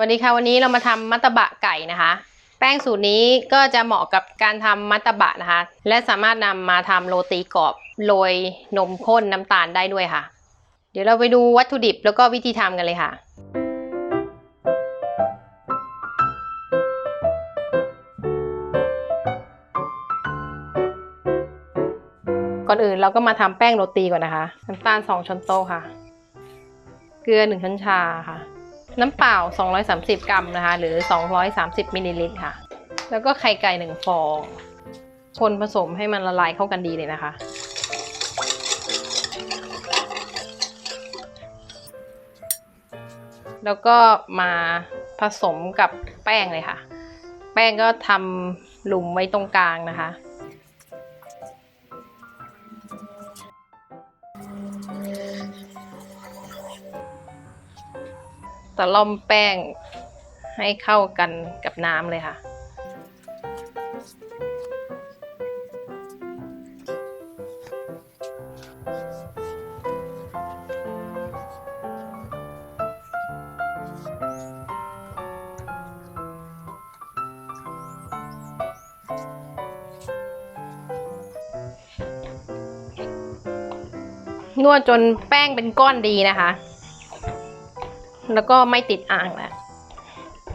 วัสดีค่ะวันนี้เรามาทำมัตตบะไก่นะคะ แป้งสูตรนี้ก็จะเหมาะกับการทำมัตตบะนะคะ และสามารถนำมาทำโรตีกรอบโรยนมข้นน้ำตาลได้ด้วยค่ะ เดี๋ยวเราไปดูวัตถุดิบแล้วก็วิธีทำกันเลยค่ะ ก่อนอื่นเราก็มาทำแป้งโรตีก่อนนะคะ น้ำตาล 2 ช้อนโต๊ะค่ะ เกลือ 1 ช้อนชาค่ะ น้ำเปล่า 230 กรัมนะคะ หรือ 230มิลลิลิตรค่ะ แล้วก็ไข่ไก่1ฟอง คนผสมให้มันละลายเข้ากันดีเลยนะคะ แล้วก็มาผสมกับแป้งเลยค่ะ แป้งก็ทำหลุมไว้ตรงกลางนะคะ ตะล่อมแป้งให้เข้ากันกับน้ำเลยค่ะ นวดจนแป้งเป็นก้อนดีนะคะ แล้วก็ไม่ติดอ่างแล้ว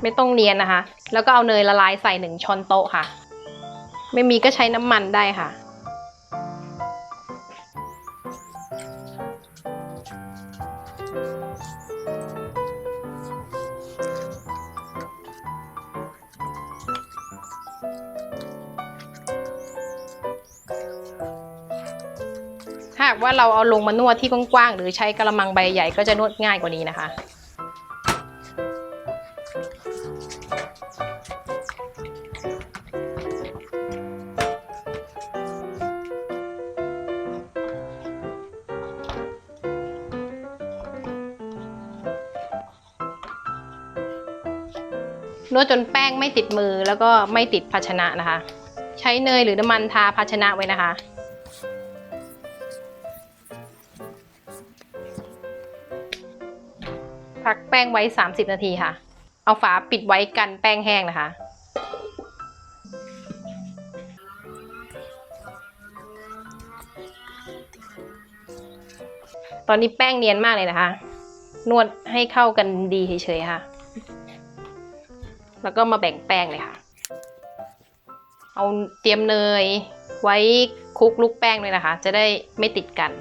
ไม่ต้องเนียนนะคะ แล้วก็เอาเนยละลายใส่หนึ่งช้อนโต๊ะค่ะ ไม่มีก็ใช้น้ำมันได้ค่ะ หากว่าเราเอาลงมานวดที่กว้างๆหรือใช้กระมังใบใหญ่ก็จะนวดง่ายกว่านี้นะคะ นวดจนแป้งไม่ติดมือแล้วก็ไม่ติดภาชนะนะคะ ใช้เนยหรือน้ำมันทาภาชนะไว้นะคะ พักแป้งไว้ 30 นาทีค่ะ เอาฝาปิดไว้กันแป้งแห้งนะคะตอนนี้แป้งเนียนมากเลยนะคะ นวดให้เข้ากันดีเฉยๆค่ะ แล้วก็มาแบ่งแป้งเลยค่ะ เอาเตรียมเนยไว้คลุกลูกแป้งเลยนะคะ จะได้ไม่ติดกัน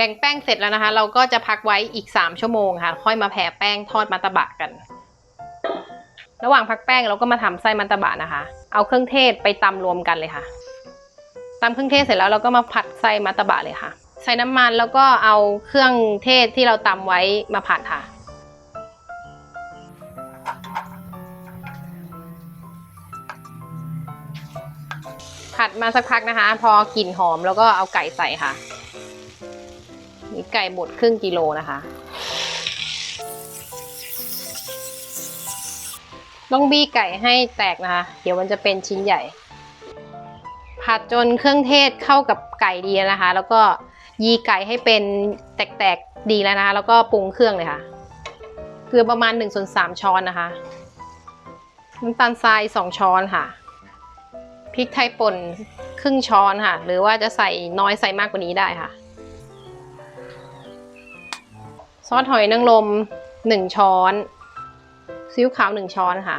แบ่งแป้งเสร็จแล้วนะคะ เราก็จะพักไว้อีก 3 ชั่วโมงค่ะ ค่อยมาแผ่แป้งทอดมัตตบะกัน ระหว่างพักแป้งเราก็มาทำไส้มันตตบะนะคะ เอาเครื่องเทศไปตำรวมกันเลยค่ะตำเครื่องเทศเสร็จแล้วเราก็มาผัดไส้มัตตบะเลยค่ะ ใส่น้ำมันแล้วก็เอาเครื่องเทศที่เราตำไว้มาผัดค่ะ ผัดมาสักพักนะคะ พอกลิ่นหอมแล้วก็เอาไก่ใส่ค่ะนี่ไก่บดครึ่งกิโลนะคะ ต้องบี้ไก่ให้แตกนะคะ เดี๋ยวมันจะเป็นชิ้นใหญ่ ผัดจนเครื่องเทศเข้ากับไก่ดีแล้วนะคะ แล้วก็ยีไก่ให้เป็นแตกๆดีแล้วนะคะ แล้วก็ปรุงเครื่องเลยค่ะ เกลือประมาณ1ส่วน3ช้อนนะคะน้ำตาลทราย 2 ช้อนค่ะ พริกไทยป่นครึ่งช้อนค่ะ หรือว่าจะใส่น้อยใส่มากกว่านี้ได้ค่ะ ซอสหอยนางรมหนึ่งช้อน ซีอิ๊วขาวหนึ่งช้อนค่ะ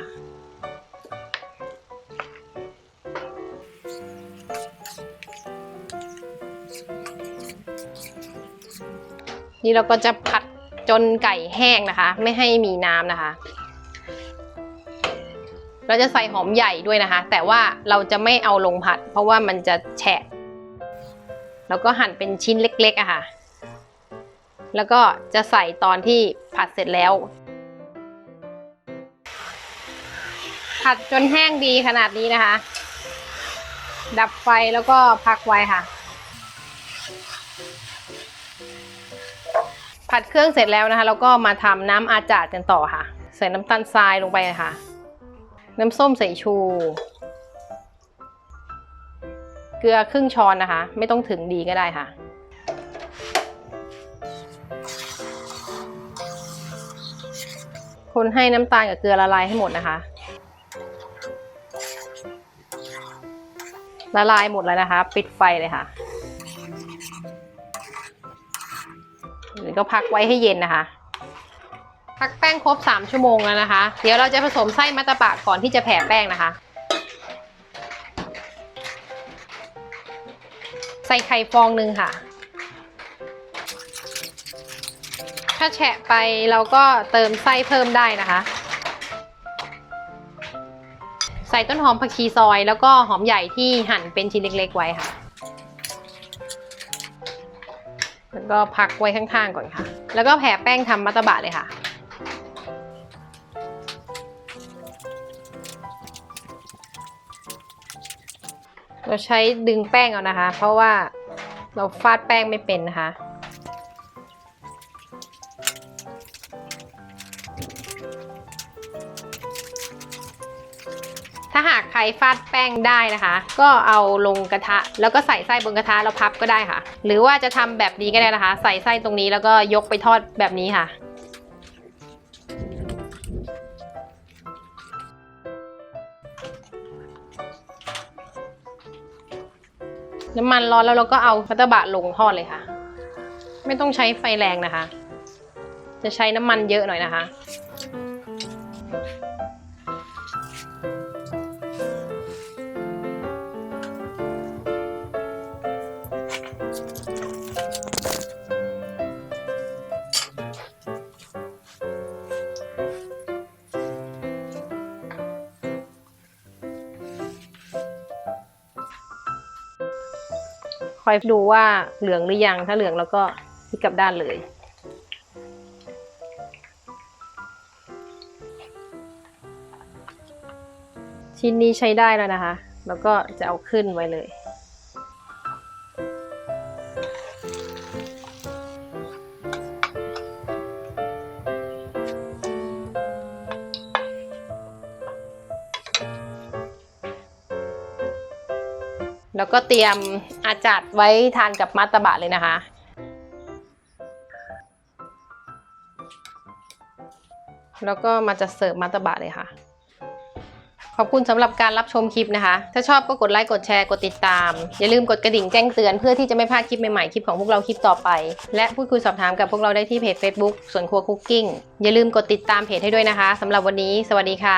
นี่เราก็จะผัดจนไก่แห้งนะคะ ไม่ให้มีน้ำนะคะ เราจะใส่หอมใหญ่ด้วยนะคะ แต่ว่าเราจะไม่เอาลงผัด เพราะว่ามันจะแฉะ แล้วก็หั่นเป็นชิ้นเล็กๆอะค่ะ แล้วก็จะใส่ตอนที่ผัดเสร็จแล้ว ผัดจนแห้งดีขนาดนี้นะคะ ดับไฟแล้วก็พักไว้ค่ะ ผัดเครื่องเสร็จแล้วนะคะแล้วก็มาทำน้ำอาจาดกันต่อค่ะ ใส่น้ำตาลทรายลงไปค่ะ น้ำส้มสายชู เกลือครึ่งช้อนนะคะ ไม่ต้องถึงดีก็ได้ค่ะคนให้น้ำตาลกับเกลือละลายให้หมดนะคะ ละลายหมดแล้วนะคะ ปิดไฟเลยค่ะหรือก็พักไว้ให้เย็นนะคะ พักแป้งครบ 3 ชั่วโมงแล้วนะคะ เดี๋ยวเราจะผสมไส้มัตตบะก่อนที่จะแผ่แป้งนะคะ ใส่ไข่ฟองหนึ่งค่ะ ถ้าแฉะไปเราก็เติมไส้เพิ่มได้นะคะ ใส่ต้นหอมผักชีซอย แล้วก็หอมใหญ่ที่หั่นเป็นชิ้นเล็ก ๆ ไว้ค่ะ แล้วก็พักไว้ข้างๆก่อนค่ะ แล้วก็แผ่แป้งทำมัตตบะเลยค่ะ เราใช้ดึงแป้งเอานะคะ เพราะว่าเราฟาดแป้งไม่เป็นนะคะ ถ้าหากใครฟาดแป้งได้นะคะ ก็เอาลงกระทะ แล้วก็ใส่ไส้บนกระทะแล้วพับก็ได้ค่ะ หรือว่าจะทำแบบนี้ก็ได้นะคะ ใส่ไส้ตรงนี้แล้วก็ยกไปทอดแบบนี้ค่ะน้ำมันร้อนแล้วเราก็เอามัตตบะลงทอดเลยค่ะ ไม่ต้องใช้ไฟแรงนะคะ จะใช้น้ำมันเยอะหน่อยนะคะ อยดูว่าเหลืองหรือยัง ถ้าเหลืองแล้วก็พลิกกลับด้านเลย ชิ้นนี้ใช้ได้แล้วนะคะ แล้วก็จะเอาขึ้นไว้เลย แล้วก็เตรียมอาจัดไว้ทานกับมัตตบะเลยนะคะแล้วก็มาจะเสิร์ฟมัตตบะเลยค่ะ ขอบคุณสำหรับการรับชมคลิปนะคะ ถ้าชอบก็กดไลค์ กดแชร์ กดติดตาม อย่าลืมกดกระดิ่งแจ้งเตือนเพื่อที่จะไม่พลาดคลิปใหม่ๆ คลิปของพวกเราคลิปต่อไป และพูดคุยสอบถามกับพวกเราได้ที่เพจ Facebook ส่วนครัวคุกกิ้ง อย่าลืมกดติดตามเพจให้ด้วยนะคะสำหรับวันนี้ สวัสดีค่ะ